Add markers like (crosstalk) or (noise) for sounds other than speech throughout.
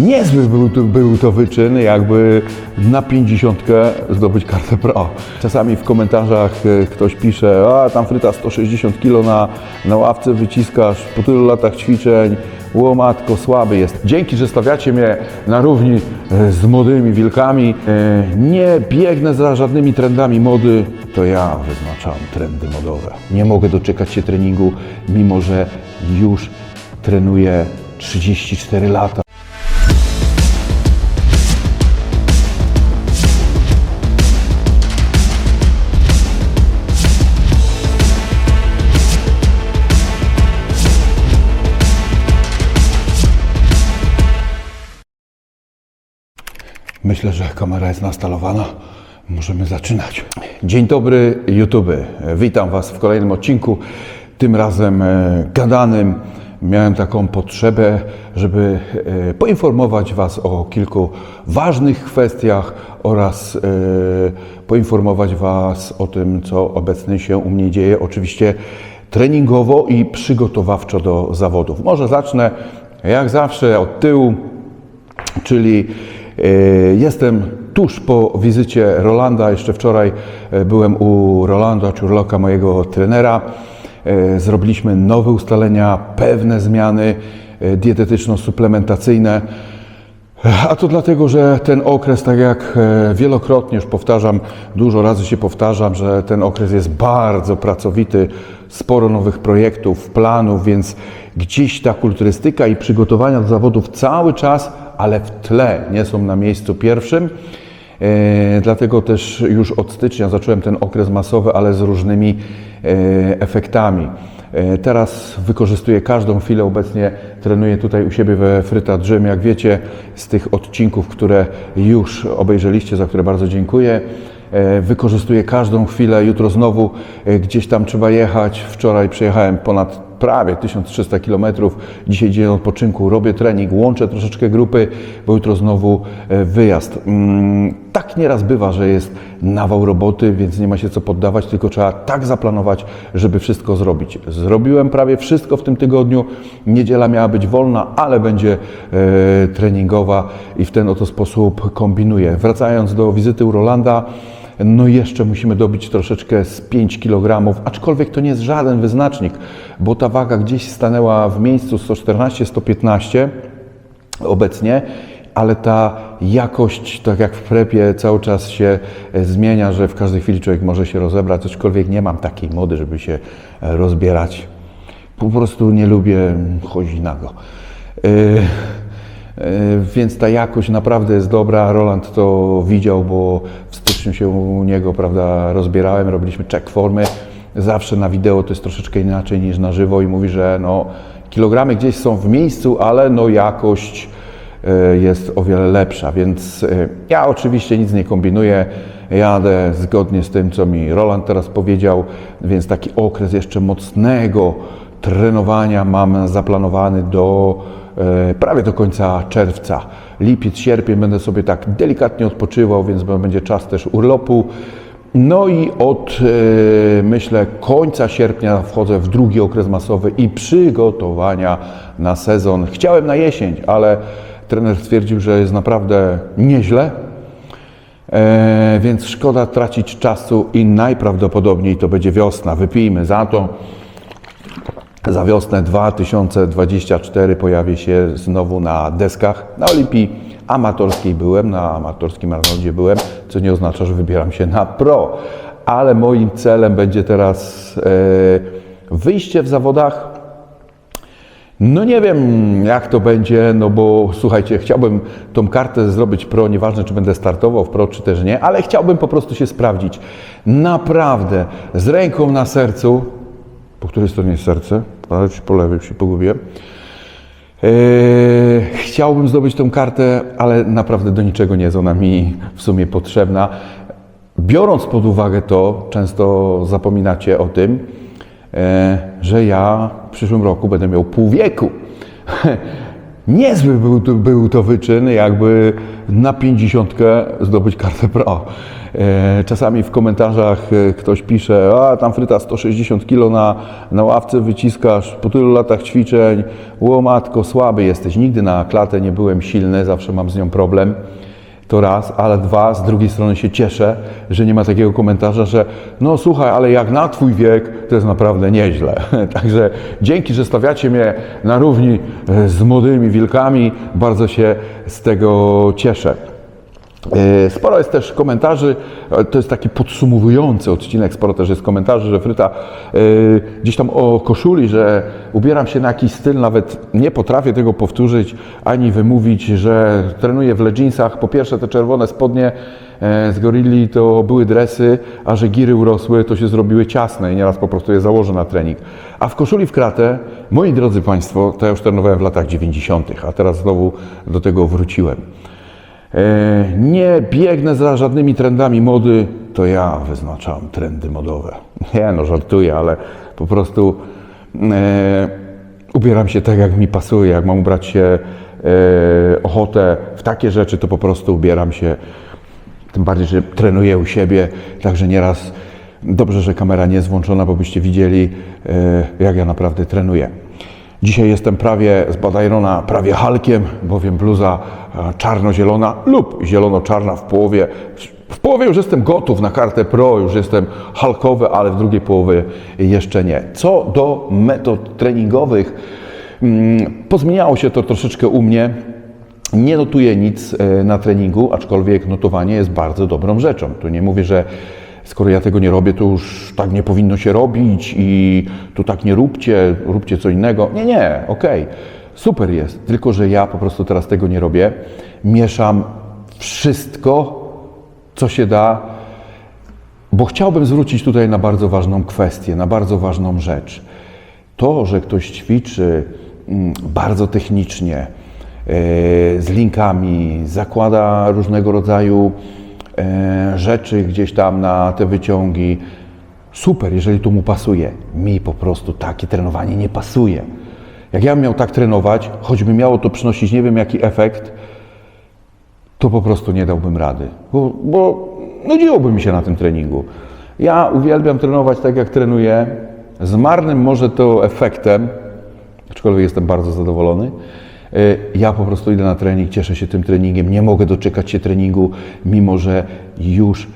Niezły był to, był to wyczyn, jakby na 50 zdobyć kartę pro. Czasami w komentarzach e, ktoś pisze, a tam fryta 160 kg na, na ławce wyciskasz po tylu latach ćwiczeń, łomatko, słaby jest. Dzięki, że stawiacie mnie na równi e, z młodymi wilkami. E, Nie biegnę za żadnymi trendami mody, to ja wyznaczam trendy modowe. Nie mogę doczekać się treningu, mimo że już trenuję 34 lata. Myślę, że kamera jest nastałowana. Możemy zaczynać. Dzień dobry, YouTube. Witam Was w kolejnym odcinku, tym razem e, gadanym. Miałem taką potrzebę, żeby e, poinformować Was o kilku ważnych kwestiach oraz e, poinformować Was o tym, co obecnie się u mnie dzieje. Oczywiście treningowo i przygotowawczo do zawodów. Może zacznę jak zawsze od tyłu czyli jestem tuż po wizycie Rolanda. Jeszcze wczoraj e, byłem u Rolanda Czurloka, mojego trenera. E, Zrobiliśmy nowe ustalenia, pewne zmiany e, dietetyczno-suplementacyjne. A to dlatego, że ten okres, tak jak e, wielokrotnie już powtarzam, dużo razy się powtarzam, że ten okres jest bardzo pracowity, sporo nowych projektów, planów, więc gdzieś ta kulturystyka i przygotowania do zawodów cały czas, ale w tle nie są na miejscu pierwszym. E, Dlatego też już od stycznia zacząłem ten okres masowy, ale z różnymi e, efektami. E, Teraz wykorzystuję każdą chwilę, obecnie trenuję tutaj u siebie we Fryta Gym. Jak wiecie z tych odcinków, które już obejrzeliście, za które bardzo dziękuję, wykorzystuję każdą chwilę. Jutro znowu gdzieś tam trzeba jechać. Wczoraj przejechałem ponad prawie 1300 km. Dzisiaj dzień odpoczynku, robię trening, łączę troszeczkę grupy, bo jutro znowu e, wyjazd. Mm, Tak nieraz bywa, że jest nawał roboty, więc nie ma się co poddawać, tylko trzeba tak zaplanować, żeby wszystko zrobić. Zrobiłem prawie wszystko w tym tygodniu. Niedziela miała być wolna, ale będzie e, treningowa i w ten oto sposób kombinuję. Wracając do wizyty u Rolanda, no jeszcze musimy dobić troszeczkę z 5 kg, aczkolwiek to nie jest żaden wyznacznik, bo ta waga gdzieś stanęła w miejscu 114-115 obecnie, ale ta jakość, tak jak w prepie, cały czas się e, zmienia, że w każdej chwili człowiek może się rozebrać, aczkolwiek nie mam takiej mody, żeby się e, rozbierać. Po prostu nie lubię chodzić nago. Yy, Więc ta jakość naprawdę jest dobra. Roland to widział, bo w styczniu się u niego prawda, rozbierałem, robiliśmy check formy. Zawsze na wideo to jest troszeczkę inaczej niż na żywo i mówi, że no, kilogramy gdzieś są w miejscu, ale no, jakość e, jest o wiele lepsza, więc e, ja oczywiście nic nie kombinuję, jadę zgodnie z tym, co mi Roland teraz powiedział, więc taki okres jeszcze mocnego trenowania mam zaplanowany do e, prawie do końca czerwca. Lipiec, sierpień będę sobie tak delikatnie odpoczywał, więc będzie czas też urlopu. No i od e, myślę końca sierpnia wchodzę w drugi okres masowy i przygotowania na sezon. Chciałem na jesień, ale trener stwierdził, że jest naprawdę nieźle. E, więc szkoda tracić czasu i najprawdopodobniej to będzie wiosna. Wypijmy za to. Za wiosnę 2024 pojawię się znowu na deskach. Na Olimpii amatorskiej byłem, na amatorskim Arnoldzie byłem, co nie oznacza, że wybieram się na pro. Ale moim celem będzie teraz e, wyjście w zawodach no nie wiem, jak to będzie, no bo słuchajcie, chciałbym tą kartę zrobić pro, nieważne czy będę startował w pro, czy też nie, ale chciałbym po prostu się sprawdzić. Naprawdę, z ręką na sercu, po której stronie jest serce? Ale czy po lewej się pogubiłem. Eee, chciałbym zdobyć tą kartę, ale naprawdę do niczego nie jest ona mi w sumie potrzebna. Biorąc pod uwagę to, często zapominacie o tym, e, że ja w przyszłym roku będę miał pół wieku. (laughs) niezły był to, był to wyczyn, jakby na 50 zdobyć kartę pro. E, Czasami w komentarzach e, ktoś pisze, a tam Fryta 160 kg na, na ławce wyciskasz, po tylu latach ćwiczeń, łomatko, słaby jesteś. Nigdy na klatę nie byłem silny, zawsze mam z nią problem. To raz, ale dwa, z drugiej strony się cieszę, że nie ma takiego komentarza, że no słuchaj, ale jak na twój wiek, to jest naprawdę nieźle. (laughs) Także dzięki, że stawiacie mnie na równi e, z młodymi wilkami, bardzo się z tego cieszę. E, Sporo jest też komentarzy, e, to jest taki podsumowujący odcinek, sporo też jest komentarzy, że Fryta e, gdzieś tam o koszuli, że ubieram się na jakiś styl, nawet nie potrafię tego powtórzyć, ani wymówić, że trenuję w leginsach. Po pierwsze te czerwone spodnie z Gorilli to były dresy, a że giry urosły, to się zrobiły ciasne i nieraz po prostu je założę na trening. A w koszuli w kratę, moi drodzy Państwo, to ja już trenowałem w latach 90., a teraz znowu do tego wróciłem. E, Nie biegnę za żadnymi trendami mody, to ja wyznaczam trendy modowe. (laughs) Nie no, żartuję, ale po prostu e, ubieram się tak, jak mi pasuje. Jak mam ubrać się e, ochotę w takie rzeczy, to po prostu ubieram się. Tym bardziej, że trenuję u siebie, także nieraz dobrze, że kamera nie jest włączona, bo byście widzieli, e, jak ja naprawdę trenuję. Dzisiaj jestem prawie z Badajrona, prawie Halkiem, bowiem bluza e, czarno-zielona lub zielono-czarna w połowie. W połowie już jestem gotów na kartę pro, już jestem halkowy, ale w drugiej połowie jeszcze nie. Co do metod treningowych, mm, pozmieniało się to troszeczkę u mnie. Nie notuję nic e, na treningu, aczkolwiek notowanie jest bardzo dobrą rzeczą. Tu nie mówię, że skoro ja tego nie robię, to już tak nie powinno się robić i tu tak nie róbcie, róbcie co innego. Nie, nie, okej, super jest, tylko że ja po prostu teraz tego nie robię. Mieszam wszystko, co się da, bo chciałbym zwrócić tutaj na bardzo ważną kwestię, na bardzo ważną rzecz. To, że ktoś ćwiczy mm, bardzo technicznie, e, z linkami, zakłada różnego rodzaju rzeczy gdzieś tam na te wyciągi, super, jeżeli to mu pasuje. Mi po prostu takie trenowanie nie pasuje. Jak ja bym miał tak trenować, choćby miało to przynosić nie wiem jaki efekt, to po prostu nie dałbym rady, bo, bo nudziłoby mi się na tym treningu. Ja uwielbiam trenować tak, jak trenuję. Z marnym może to efektem, aczkolwiek jestem bardzo zadowolony. Y, Ja po prostu idę na trening, cieszę się tym treningiem, nie mogę doczekać się treningu, mimo że już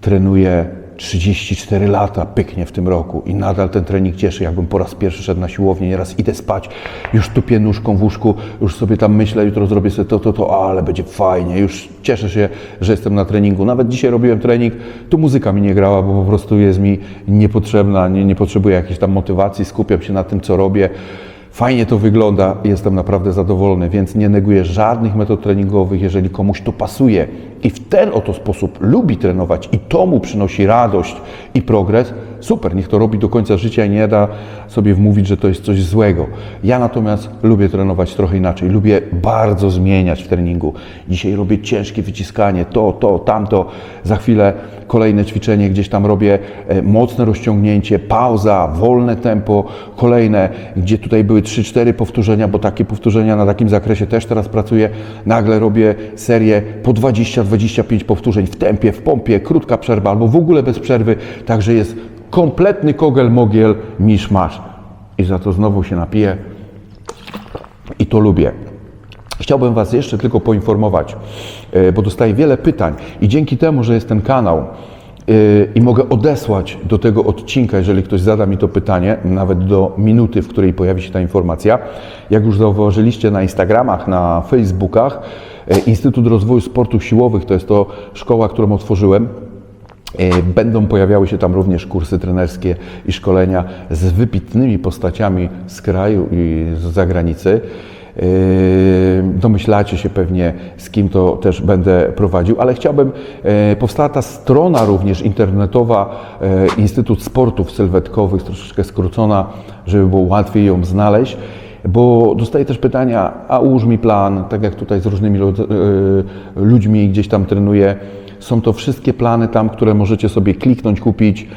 trenuję 34 lata, pyknie w tym roku i nadal ten trening cieszy, jakbym po raz pierwszy szedł na siłownię, nieraz idę spać, już tupię nóżką w łóżku, już sobie tam myślę, jutro zrobię sobie to, to, to, ale będzie fajnie, już cieszę się, że jestem na treningu. Nawet dzisiaj robiłem trening, tu muzyka mi nie grała, bo po prostu jest mi niepotrzebna, nie, nie potrzebuję jakiejś tam motywacji, skupiam się na tym, co robię. Fajnie to wygląda, jestem naprawdę zadowolony, więc nie neguję żadnych metod treningowych, jeżeli komuś to pasuje i w ten oto sposób lubi trenować i to mu przynosi radość i progres, super, niech to robi do końca życia i nie da sobie wmówić, że to jest coś złego. Ja natomiast lubię trenować trochę inaczej, lubię bardzo zmieniać w treningu. Dzisiaj robię ciężkie wyciskanie, to, to, tamto, za chwilę kolejne ćwiczenie, gdzieś tam robię e, mocne rozciągnięcie, pauza, wolne tempo, kolejne, gdzie tutaj były 3-4 powtórzenia, bo takie powtórzenia na takim zakresie też teraz pracuję. Nagle robię serię po 20-25 powtórzeń w tempie, w pompie, krótka przerwa albo w ogóle bez przerwy, także jest kompletny kogel-mogiel, misz-masz. I za to znowu się napiję i to lubię. Chciałbym Was jeszcze tylko poinformować, e, bo dostaję wiele pytań i dzięki temu, że jest ten kanał e, i mogę odesłać do tego odcinka, jeżeli ktoś zada mi to pytanie, nawet do minuty, w której pojawi się ta informacja. Jak już zauważyliście na Instagramach, na Facebookach, e, Instytut Rozwoju Sportów Siłowych to jest to szkoła, którą otworzyłem. E, Będą pojawiały się tam również kursy trenerskie i szkolenia z wybitnymi postaciami z kraju i z zagranicy. E, Domyślacie się pewnie, z kim to też będę prowadził, ale chciałbym, e, powstała ta strona również internetowa, Instytut Sportów Sylwetkowych, troszeczkę skrócona, żeby było łatwiej ją znaleźć. Bo dostaję też pytania, a ułóż mi plan, tak jak tutaj z różnymi e, ludźmi gdzieś tam trenuję. Są to wszystkie plany tam, które możecie sobie kliknąć, kupić.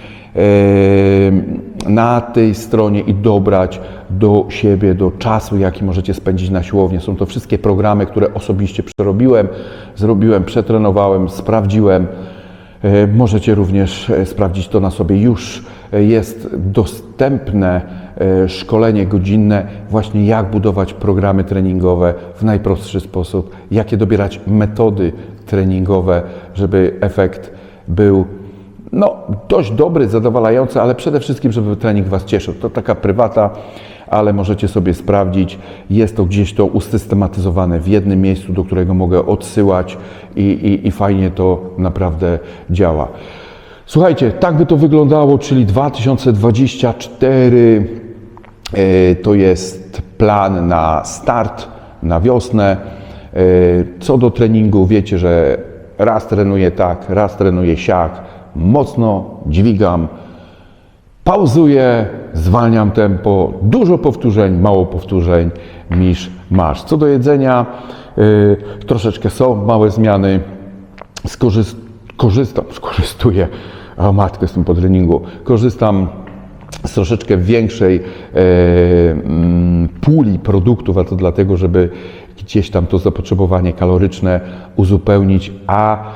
na tej stronie i dobrać do siebie, do czasu, jaki możecie spędzić na siłowni. Są to wszystkie programy, które osobiście przerobiłem, zrobiłem, przetrenowałem, sprawdziłem. E, Możecie również e, sprawdzić to na sobie. Już e, jest dostępne szkolenie godzinne, właśnie jak budować programy treningowe w najprostszy sposób, jakie dobierać metody treningowe, żeby efekt był no, dość dobry, zadowalający, ale przede wszystkim, żeby trening Was cieszył. To taka prywata, ale możecie sobie sprawdzić. Jest to gdzieś to usystematyzowane w jednym miejscu, do którego mogę odsyłać i, i, i fajnie to naprawdę działa. Słuchajcie, tak by to wyglądało, czyli 2024 e, to jest plan na start, na wiosnę. E, Co do treningu, wiecie, że raz trenuję tak, raz trenuję siak, mocno dźwigam, pauzuję, zwalniam tempo, dużo powtórzeń, mało powtórzeń, misz masz. Co do jedzenia, y, troszeczkę są małe zmiany. Skorzyst, korzystam, skorzystuję, o matko, jestem po treningu, korzystam z troszeczkę większej e, mm, puli produktów, a to dlatego, żeby gdzieś tam to zapotrzebowanie kaloryczne uzupełnić, a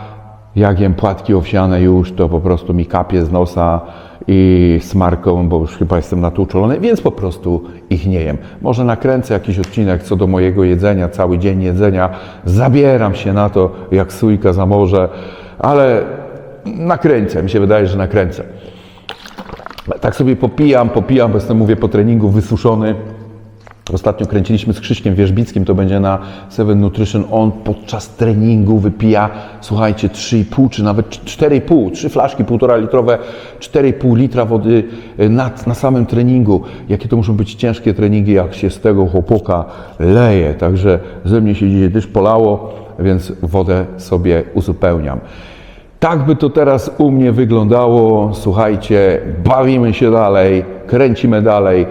jak jem płatki owsiane już, to po prostu mi kapie z nosa i smarką, bo już chyba jestem na to uczulony, więc po prostu ich nie jem. Może nakręcę jakiś odcinek co do mojego jedzenia, cały dzień jedzenia, zabieram się na to jak sójka za morze, ale nakręcę, mi się wydaje, że nakręcę. Tak sobie popijam, popijam, bo jestem, mówię, po treningu wysuszony. Ostatnio kręciliśmy z Krzyśkiem Wierzbickim, to będzie na Seven Nutrition. On podczas treningu wypija, słuchajcie, 3,5 czy nawet 4,5, trzy flaszki półtora litrowe, 4,5 litra wody na, na samym treningu. Jakie to muszą być ciężkie treningi, jak się z tego chłopoka leje. Także ze mnie się dzisiaj też polało, więc wodę sobie uzupełniam. Tak by to teraz u mnie wyglądało. Słuchajcie, bawimy się dalej, kręcimy dalej.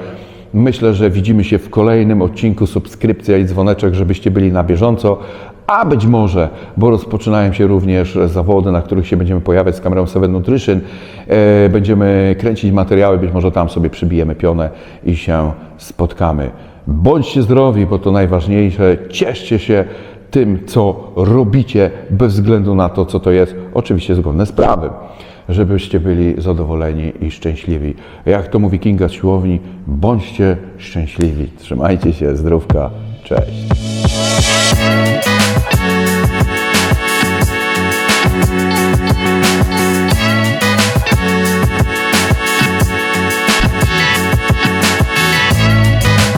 Myślę, że widzimy się w kolejnym odcinku. Subskrypcja i dzwoneczek, żebyście byli na bieżąco. A być może, bo rozpoczynają się również zawody, na których się będziemy pojawiać z kamerą Seven Nutrition, e, będziemy kręcić materiały, być może tam sobie przybijemy pionę i się spotkamy. Bądźcie zdrowi, bo to najważniejsze. Cieszcie się tym, co robicie, bez względu na to, co to jest, oczywiście zgodne z prawem, żebyście byli zadowoleni i szczęśliwi. Jak to mówi Kinga z siłowni, bądźcie szczęśliwi. Trzymajcie się, zdrówka, cześć.